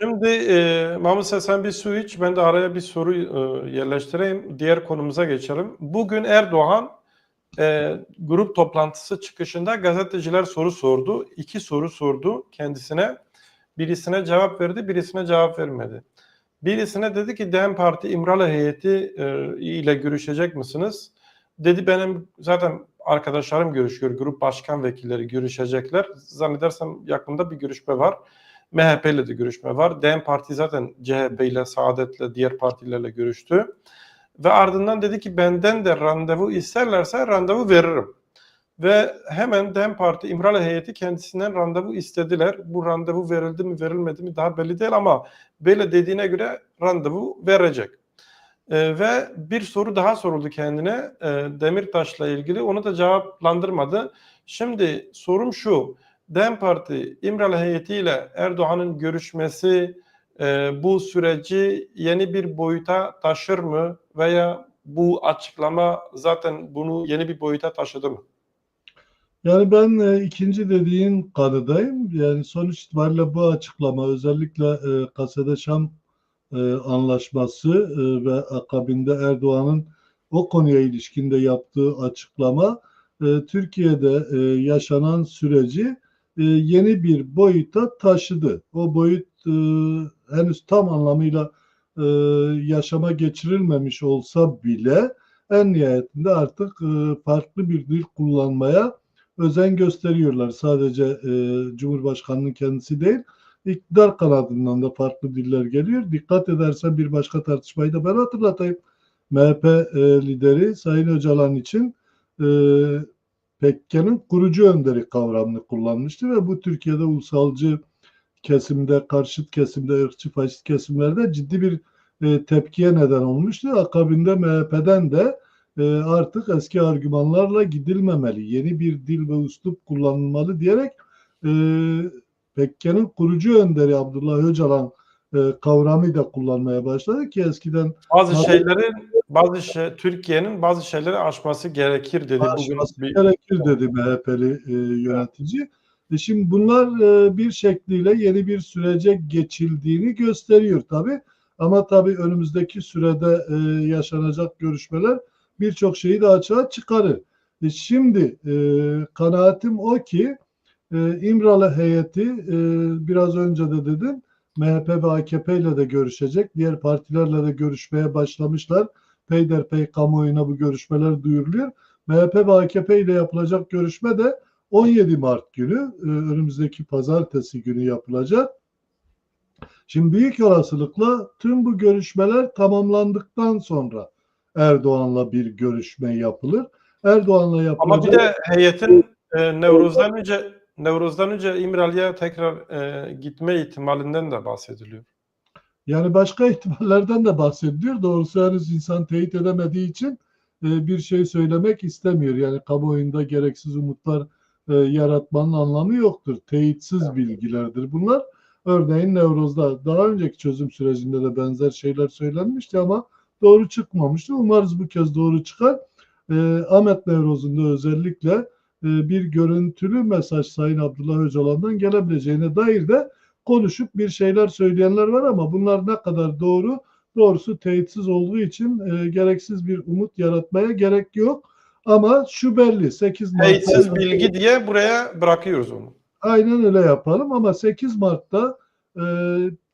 Şimdi e, Mahmut Sen bir su iç. Ben de araya bir soru e, yerleştireyim. Diğer konumuza geçelim. Bugün Erdoğan e, grup toplantısı çıkışında gazeteciler soru sordu. İki soru sordu kendisine. Birisine cevap verdi, birisine cevap vermedi. Birisine dedi ki DEM Parti İmralı heyeti e, ile görüşecek misiniz? Dedi benim zaten arkadaşlarım görüşüyor, grup başkan vekilleri görüşecekler. Zannedersem yakında bir görüşme var. MHP ile de görüşme var. DEM Parti zaten CHP ile, Saadet'le, diğer partilerle görüştü. Ve ardından dedi ki benden de randevu isterlerse randevu veririm. Ve hemen DEM Parti İmralı heyeti kendisinden randevu istediler. Bu randevu verildi mi verilmedi mi daha belli değil ama böyle dediğine göre randevu verecek. Ee, ve bir soru daha soruldu kendine e, Demirtaş'la ilgili. Onu da cevaplandırmadı. Şimdi sorum şu. DEM Parti İmralı heyetiyle Erdoğan'ın görüşmesi e, bu süreci yeni bir boyuta taşır mı? Veya bu açıklama zaten bunu yeni bir boyuta taşıdı mı? Yani ben e, ikinci dediğin kanıdayım. Yani sonuç itibariyle bu açıklama özellikle e, Kasede Şam e, anlaşması e, ve akabinde Erdoğan'ın o konuya ilişkinde yaptığı açıklama e, Türkiye'de e, yaşanan süreci e, yeni bir boyuta taşıdı. O boyut e, henüz tam anlamıyla e, yaşama geçirilmemiş olsa bile en nihayetinde artık e, farklı bir dil kullanmaya özen gösteriyorlar. Sadece e, Cumhurbaşkanı'nın kendisi değil, iktidar kanadından da farklı diller geliyor. Dikkat edersen bir başka tartışmayı da ben hatırlatayım. MHP e, lideri Sayın Öcalan için e, PKK'nın kurucu önderi kavramını kullanmıştı ve bu Türkiye'de ulusalcı kesimde, karşıt kesimde, ırkçı faşist kesimlerde ciddi bir e, tepkiye neden olmuştu. Akabinde MHP'den de e, artık eski argümanlarla gidilmemeli, yeni bir dil ve üslup kullanılmalı diyerek e, PKK'nın kurucu önderi Abdullah Öcalan e, kavramı da kullanmaya başladı ki eskiden bazı şeyleri bazı şey, Türkiye'nin bazı şeyleri aşması gerekir dedi aşması bugün bir... gerekir dedi MHP'li e, yönetici. E şimdi bunlar e, bir şekliyle yeni bir sürece geçildiğini gösteriyor tabi. Ama tabi önümüzdeki sürede e, yaşanacak görüşmeler birçok şeyi de açığa çıkarır. E şimdi e, kanaatim o ki e, İmralı heyeti e, biraz önce de dedim MHP ve AKP ile de görüşecek. Diğer partilerle de görüşmeye başlamışlar. Peyderpey kamuoyuna bu görüşmeler duyuruluyor. MHP ve AKP ile yapılacak görüşme de 17 Mart günü e, önümüzdeki pazartesi günü yapılacak. Şimdi büyük olasılıkla tüm bu görüşmeler tamamlandıktan sonra Erdoğan'la bir görüşme yapılır. Erdoğan'la yapılacak... Ama bir de heyetin e, Nevruz'dan önce Nevruz'dan önce İmralı'ya tekrar e, gitme ihtimalinden de bahsediliyor. Yani başka ihtimallerden de bahsediliyor. Doğrusu henüz insan teyit edemediği için e, bir şey söylemek istemiyor. Yani kamuoyunda gereksiz umutlar e, yaratmanın anlamı yoktur. Teyitsiz evet. bilgilerdir bunlar. Örneğin Nevruz'da daha önceki çözüm sürecinde de benzer şeyler söylenmişti ama doğru çıkmamıştı. Umarız bu kez doğru çıkar. E, Ahmet Nevruz'un da özellikle e, bir görüntülü mesaj Sayın Abdullah Öcalan'dan gelebileceğine dair de konuşup bir şeyler söyleyenler var ama bunlar ne kadar doğru doğrusu teyitsiz olduğu için e, gereksiz bir umut yaratmaya gerek yok. Ama şu belli 8 Mart'ta... Teyitsiz bilgi diye buraya bırakıyoruz onu. Aynen öyle yapalım ama 8 Mart'ta e,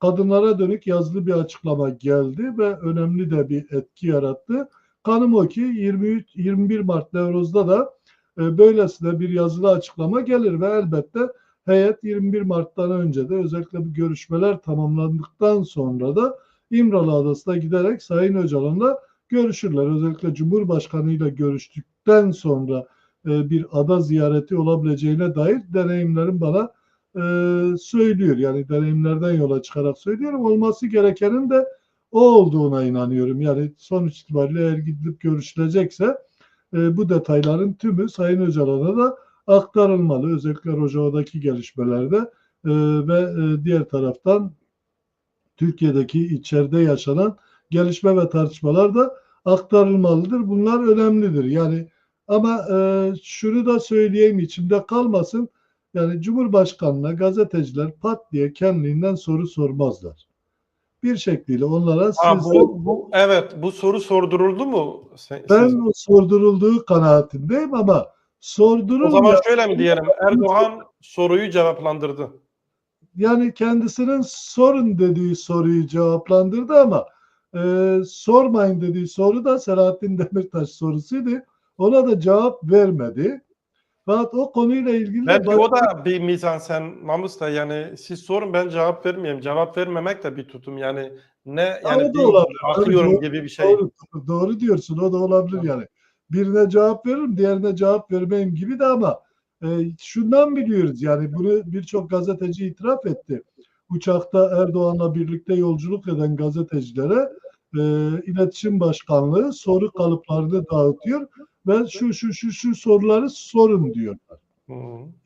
kadınlara dönük yazılı bir açıklama geldi ve önemli de bir etki yarattı. Kanım o ki 23 21 Mart Nevruz'da da e, böylesine bir yazılı açıklama gelir ve elbette heyet 21 Mart'tan önce de özellikle bu görüşmeler tamamlandıktan sonra da İmralı Adası'na giderek Sayın Öcalan'la görüşürler. Özellikle Cumhurbaşkanı ile görüştükten sonra e, bir ada ziyareti olabileceğine dair deneyimlerim bana e, söylüyor. Yani deneyimlerden yola çıkarak söylüyorum. Olması gerekenin de o olduğuna inanıyorum. Yani sonuç itibariyle eğer gidilip görüşülecekse e, bu detayların tümü Sayın Öcalan'a da aktarılmalı. Özellikle Rojava'daki gelişmelerde e, ve e, diğer taraftan Türkiye'deki içeride yaşanan gelişme ve tartışmalar da aktarılmalıdır. Bunlar önemlidir. Yani ama e, şunu da söyleyeyim içimde kalmasın. Yani Cumhurbaşkanı'na gazeteciler pat diye kendiliğinden soru sormazlar. Bir şekliyle onlara Ha, siz bu, bu, evet bu soru sorduruldu mu? Sen- ben siz- sordurulduğu kanaatindeyim ama sordurulmayan o zaman şöyle mi diyelim? Erdoğan soruyu cevaplandırdı. yani kendisinin sorun dediği soruyu cevaplandırdı ama e, sormayın dediği soru da Selahattin Demirtaş sorusuydu. Ona da cevap vermedi. Fakat o konuyla ilgili Belki baş- o da bir mizansen Mamus da yani siz sorun ben cevap vermeyeyim. Cevap vermemek de bir tutum yani ne yani bir akıyorum Doğru- gibi bir şey. Doğru, doğru diyorsun o da olabilir yani. Birine cevap veririm diğerine cevap vermeyeyim gibi de ama e, şundan biliyoruz yani bunu birçok gazeteci itiraf etti. Uçakta Erdoğan'la birlikte yolculuk eden gazetecilere e, iletişim başkanlığı soru kalıplarını dağıtıyor ve şu şu şu şu soruları sorun diyorlar.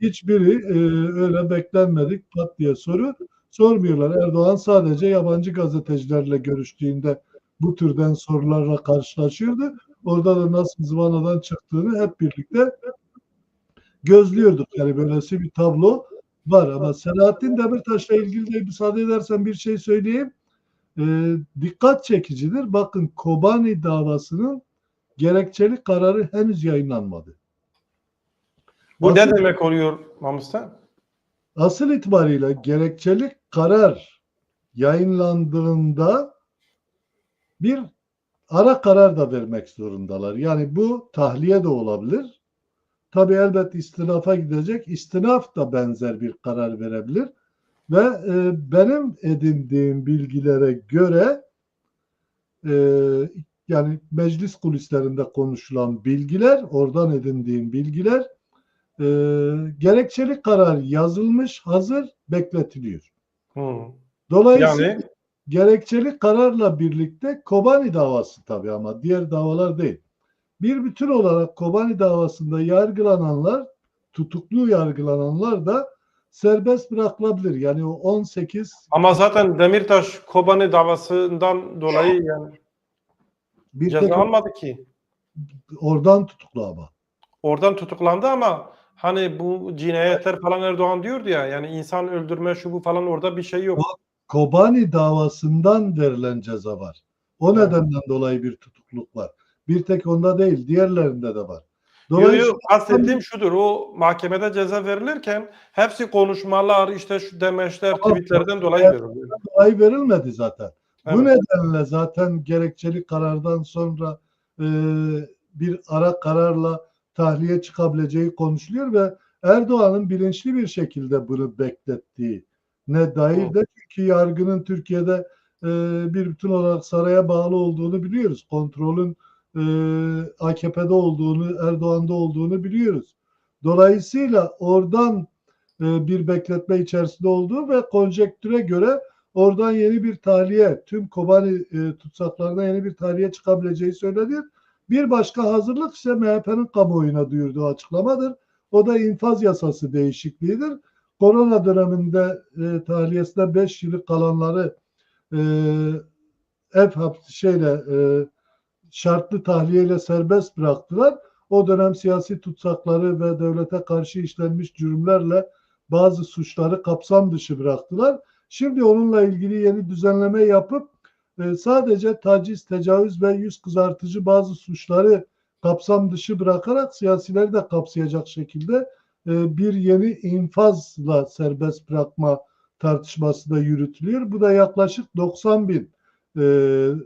Hiçbiri e, öyle beklenmedik pat diye soru sormuyorlar. Erdoğan sadece yabancı gazetecilerle görüştüğünde bu türden sorularla karşılaşıyordu. Orada da nasıl zıvanadan çıktığını hep birlikte gözlüyorduk. Yani böylesi bir tablo var. Ama Selahattin Demirtaş'la ilgili de müsaade edersen bir şey söyleyeyim. E, dikkat çekicidir. Bakın Kobani davasının gerekçeli kararı henüz yayınlanmadı. Bu ne Asıl- demek oluyor Mamus'ta? Asıl itibariyle gerekçeli karar yayınlandığında bir ara karar da vermek zorundalar. Yani bu tahliye de olabilir. Tabii elbet istinafa gidecek. İstinaf da benzer bir karar verebilir. Ve e, benim edindiğim bilgilere göre e, yani meclis kulislerinde konuşulan bilgiler, oradan edindiğim bilgiler e, gerekçeli karar yazılmış, hazır, bekletiliyor. Hı. Dolayısıyla Yani gerekçeli kararla birlikte Kobani davası tabii ama diğer davalar değil. Bir bütün olarak Kobani davasında yargılananlar, tutuklu yargılananlar da serbest bırakılabilir. Yani o 18 ama zaten Demirtaş Kobani davasından dolayı yani bir ceza almadı ki. oradan tutuklu ama. Oradan tutuklandı ama hani bu cinayetler falan Erdoğan diyordu ya yani insan öldürme şu bu falan orada bir şey yok. Kobani davasından verilen ceza var. O Evet. nedenden dolayı bir tutukluk var. Bir tek onda değil, diğerlerinde de var. Yo, Dolayısıyla yo, kastettiğim şudur o mahkemede ceza verilirken hepsi konuşmalar işte şu demeçler tweetlerden dolayı veriliyor. ay verilmedi zaten. Bu Evet. nedenle zaten gerekçeli karardan sonra e, bir ara kararla tahliye çıkabileceği konuşuluyor ve Erdoğan'ın bilinçli bir şekilde bunu beklettiği ne dair de çünkü yargının Türkiye'de e, bir bütün olarak saraya bağlı olduğunu biliyoruz. Kontrolün e, AKP'de olduğunu, Erdoğan'da olduğunu biliyoruz. Dolayısıyla oradan e, bir bekletme içerisinde olduğu ve konjektüre göre oradan yeni bir tahliye, tüm Kobani e, tutsaklarına yeni bir tahliye çıkabileceği söyleniyor. Bir başka hazırlık ise MHP'nin kamuoyuna duyurduğu açıklamadır. O da infaz yasası değişikliğidir. Korona döneminde e, tahliyesinde 5 yıllık kalanları e, ev hapsi şeyle e, şartlı tahliyeyle serbest bıraktılar. O dönem siyasi tutsakları ve devlete karşı işlenmiş cürümlerle bazı suçları kapsam dışı bıraktılar. Şimdi onunla ilgili yeni düzenleme yapıp e, sadece taciz, tecavüz ve yüz kızartıcı bazı suçları kapsam dışı bırakarak siyasileri de kapsayacak şekilde e, bir yeni infazla serbest bırakma tartışması da yürütülüyor. Bu da yaklaşık 90 bin e,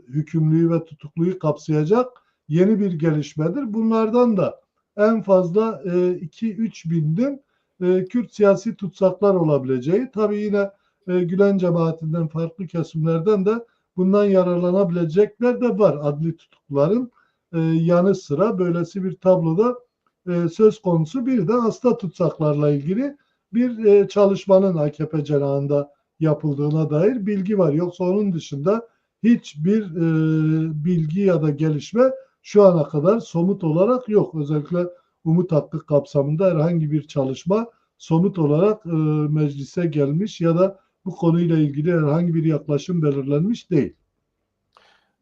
hükümlüyü ve tutukluyu kapsayacak yeni bir gelişmedir. Bunlardan da en fazla e, 2-3 binin e, Kürt siyasi tutsaklar olabileceği, tabii yine e, Gülen cemaatinden farklı kesimlerden de bundan yararlanabilecekler de var adli tutukluların e, yanı sıra böylesi bir tabloda e, söz konusu bir de hasta tutsaklarla ilgili bir e, çalışmanın AKP cenahında yapıldığına dair bilgi var. Yoksa onun dışında hiçbir e, bilgi ya da gelişme şu ana kadar somut olarak yok. Özellikle umut hakkı kapsamında herhangi bir çalışma somut olarak meclise gelmiş ya da bu konuyla ilgili herhangi bir yaklaşım belirlenmiş değil.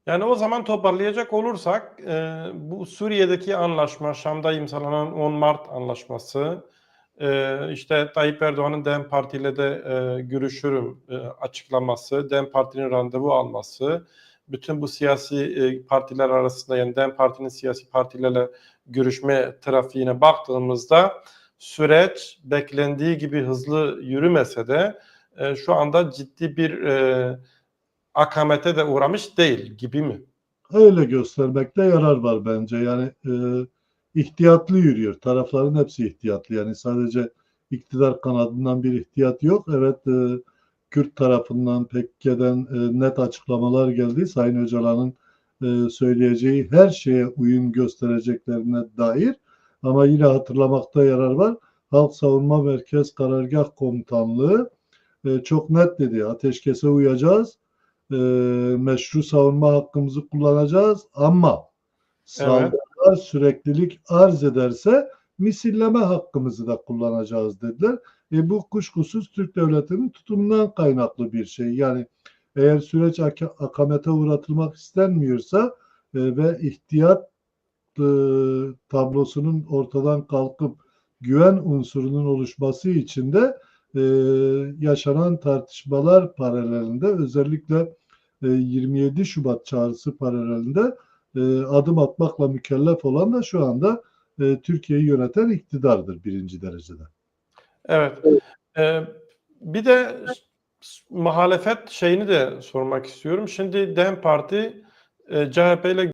Yani o zaman toparlayacak olursak e, bu Suriye'deki anlaşma, Şam'da imzalanan 10 Mart anlaşması e, işte Tayyip Erdoğan'ın DEM Parti ile de e, görüşürüm e, açıklaması, DEM Parti'nin randevu alması, bütün bu siyasi e, partiler arasında yani DEM Parti'nin siyasi partilerle görüşme trafiğine baktığımızda süreç beklendiği gibi hızlı yürümese de e, şu anda ciddi bir e, akamete de uğramış değil gibi mi? Öyle göstermekte yarar var bence. Yani e, ihtiyatlı yürüyor. Tarafların hepsi ihtiyatlı. Yani sadece iktidar kanadından bir ihtiyat yok. Evet e, Kürt tarafından PKK'den e, net açıklamalar geldi. Sayın Öcalan'ın e, söyleyeceği her şeye uyum göstereceklerine dair. Ama yine hatırlamakta yarar var. Halk Savunma Merkez Karargah Komutanlığı e, çok net dedi. Ateşkese uyacağız. E, meşru savunma hakkımızı kullanacağız ama saldırılar süreklilik arz ederse misilleme hakkımızı da kullanacağız dediler. E, bu kuşkusuz Türk Devleti'nin tutumundan kaynaklı bir şey. Yani eğer süreç aka- akamete uğratılmak istenmiyorsa e, ve ihtiyat e, tablosunun ortadan kalkıp güven unsurunun oluşması için de e, yaşanan tartışmalar paralelinde özellikle 27 Şubat çağrısı paralelinde e, adım atmakla mükellef olan da şu anda e, Türkiye'yi yöneten iktidardır birinci derecede. Evet. Bir de muhalefet şeyini de sormak istiyorum. Şimdi DEM Parti e, CHP ile